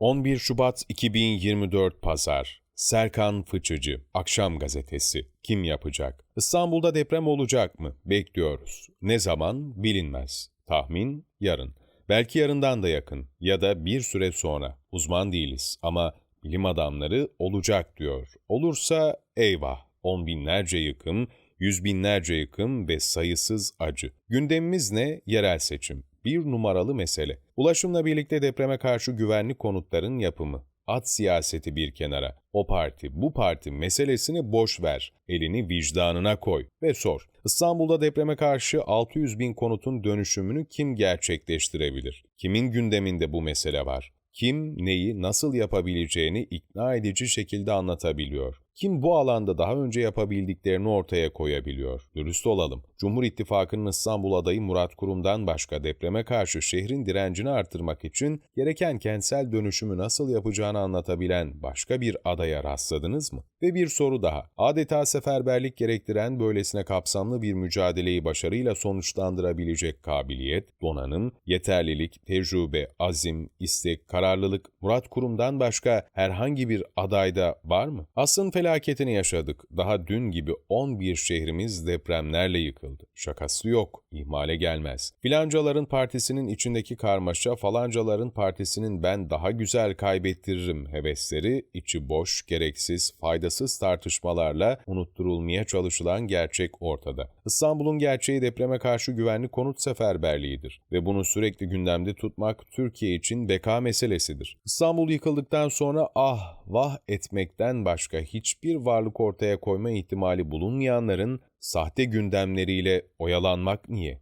11 Şubat 2024 Pazar Serkan Fıçıcı, Akşam Gazetesi. Kim yapacak? İstanbul'da deprem olacak mı? Bekliyoruz. Ne zaman? Bilinmez. Tahmin? Yarın. Belki yarından da yakın ya da bir süre sonra. Uzman değiliz ama bilim adamları olacak diyor. Olursa eyvah. On binlerce yıkım, yüz binlerce yıkım ve sayısız acı. Gündemimiz ne? Yerel seçim. Bir numaralı mesele. Ulaşımla birlikte depreme karşı güvenli konutların yapımı. At siyaseti bir kenara. O parti, bu parti meselesini boş ver. Elini vicdanına koy ve sor. İstanbul'da depreme karşı 600 bin konutun dönüşümünü kim gerçekleştirebilir? Kimin gündeminde bu mesele var? Kim neyi nasıl yapabileceğini ikna edici şekilde anlatabiliyor? Kim bu alanda daha önce yapabildiklerini ortaya koyabiliyor? Dürüst olalım. Cumhur İttifakı'nın İstanbul adayı Murat Kurum'dan başka depreme karşı şehrin direncini artırmak için gereken kentsel dönüşümü nasıl yapacağını anlatabilen başka bir adaya rastladınız mı? Ve bir soru daha. Adeta seferberlik gerektiren böylesine kapsamlı bir mücadeleyi başarıyla sonuçlandırabilecek kabiliyet, donanım, yeterlilik, tecrübe, azim, istek, kararlılık Murat Kurum'dan başka herhangi bir adayda var mı? Asrın felaketini yaşadık. Daha dün gibi 11 şehrimiz depremlerle yıkıldı. Şakası yok, ihmale gelmez. Filancaların partisinin içindeki karmaşa, falancaların partisinin ben daha güzel kaybettiririm hevesleri, içi boş, gereksiz, faydasız tartışmalarla unutturulmaya çalışılan gerçek ortada. İstanbul'un gerçeği depreme karşı güvenli konut seferberliğidir ve bunu sürekli gündemde tutmak Türkiye için beka meselesidir. İstanbul yıkıldıktan sonra ah vah etmekten başka hiçbir varlık ortaya koyma ihtimali bulunmayanların sahte gündemleriyle oyalanmak niye?